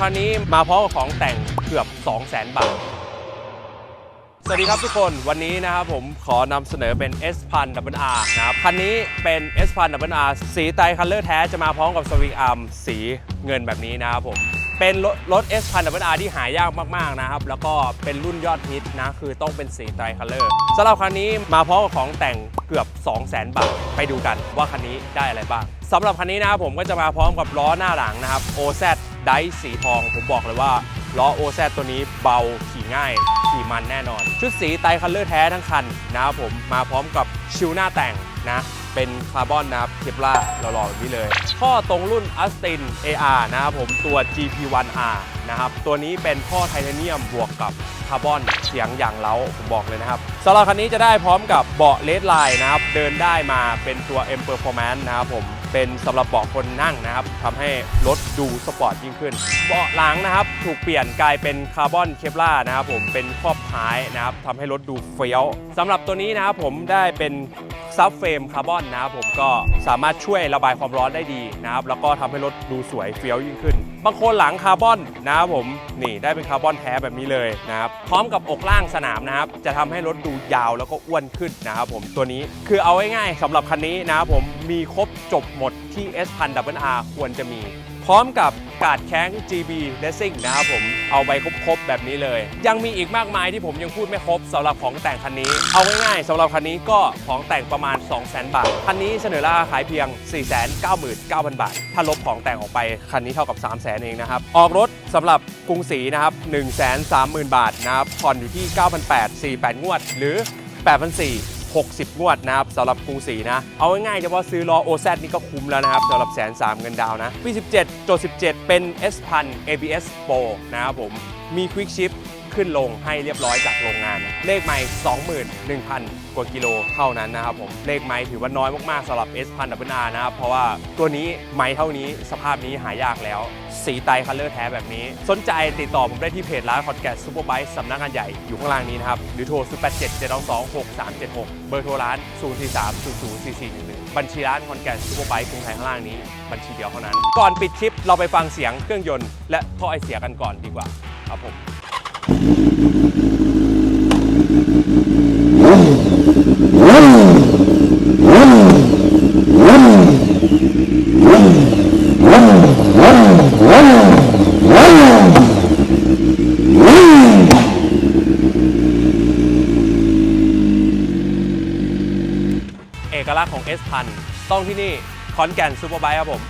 คราวนี้มาพร้อมกับของแต่งเกือบ 2 0 0 0 0 0 บาท สวัสดีครับทุกคนวันนี้นะครับผมขอนำเสนอเป็น S1000RR นะครับคันนี้เป็น S1000RR สีไตรคัลเลอร์แท้จะมาพร้อมกับสวิงอาร์มสีเงินแบบนี้นะครับผม เป็นรถรถ S พันดับเบิลอาร์ที่หายากมาก ๆ นะครับ แล้วก็เป็นรุ่นยอดฮิตนะ คือต้องเป็นสีไตรคัลเลอร์สำหรับคันนี้มาพร้อมกับของแต่งเกือบ 2 0 0 0 0 0 บาท ไปดูกันว่าคันนี้ได้อะไรบ้างสำหรับคันนี้นะครับผมก็จะมาพร้อมกับล้อหน้าหลังนะครับ OZ ไดสีทอง ผมบอกเลยว่าล้อ OZ ตัวนี้เบาขี่ง่ายขี่มันแน่นอน ชุดสีไตรคัลเลอร์แท้ทั้งคันนะครับผมมาพร้อมกับชิวหน้าแต่งนะ เป็นคาร์บอนนะครับเคปล่าหล่อๆแบบนี้เลย ท่อตรงรุ่น Astin AR นะครับผมตัว GP1R นะครับตัวนี้เป็นท่อไทเทเนียมบวกกับคาร์บอนเสียงอย่างเล้าผมบอกเลยนะครับสำหรับคันนี้จะได้พร้อมกับเบาะเลดไลน์นะครับเดินได้มาเป็นตัว M Performance นะครับผม เป็นสำหรับเบาะคนนั่งนะครับทำให้รถดูสปอร์ตยิ่งขึ้น เบาะหลังนะครับ ถูกเปลี่ยนกลายเป็นคาร์บอนเคปล่านะครับผมเป็นครอบท้ายนะครับทำให้รถดูเฟี้ยวสำหรับตัวนี้นะครับผมได้เป็นซับเฟรมคาร์บอนนะครับผมก็สามารถช่วยระบายความร้อนได้ดีนะครับแล้วก็ทำให้รถดูสวยเฟี้ยวยิ่งขึ้น บางโคนหลังคาร์บอนนะครับผมนี่ได้เป็นคาร์บอนแท้แบบนี้เลยนะครับพร้อมกับอกล่างสนามนะครับจะทำให้รถดูยาวแล้วก็อ้วนขึ้นนะครับผมตัวนี้คือเอาง่ายๆสำหรับคันนี้นะครับผมมีครบจบหมดที่ S พัน R ควรจะมี พร้อมกับกาดแข้ง GB Racing นะครับผมเอาไปครบๆแบบนี้เลย ยังมีอีกมากมายที่ผมยังพูดไม่ครบสำหรับของแต่งคันนี้ เอาง่ายๆสำหรับคันนี้ก็ของแต่งประมาณ 200,000 บาท คันนี้เสนอราคาขายเพียง 499,000 บาท ถ้าลบของแต่งออกไป คันนี้เท่ากับ 300,000 เองนะครับ ออกรถสำหรับกรุงศรีนะครับ 130,000 บาทนะครับผ่อนอยู่ที่ 9,800 48 งวด หรือ8,400 60 งวดนะครับสำหรับกรุงศรีนะ เอาง่ายๆเฉพาะซื้อล้อแซนี่ก็คุ้มแล้วนะครับสำหรับแสนสามเงินดาวนะปี 17จด17 เป็น S พัน ABS Pro นะครับผมมี Quick Shift ขึ้นลงให้เรียบร้อยจากโรงงาน เลขไมล์21,000 กว่ากิโลเท่านั้นนะครับผมเลขไมล์ถือว่าน้อยมากๆสำหรับ S พันดับเบิลนะครับเพราะว่าตัวนี้ไมล์เท่านี้สภาพนี้หายากแล้ว สีไตคัลเลอร์แท้แบบนี้ สนใจติดต่อผมได้ที่เพจร้านคอนแกสซูเปอร์ไบค์สำนักงานใหญ่อยู่ข้างล่างนี้นะครับหรือโทร 0 8 7 7 2 2 6 3 7 6 เบอร์โทรร้าน 0 4 3 0 0 4 4 1 1 บัญชีร้านคอนแกสซูเปอร์ไบค์กรุงไทยข้างล่างนี้บัญชีเดียวเท่านั้น ก่อนปิดคลิปเราไปฟังเสียงเครื่องยนต์และท่อไอเสียกันก่อนดีกว่าครับผม เอกลักษณ์ของ S พันต้องที่นี่คอนแกนซูเปอร์ไบค์ครับผม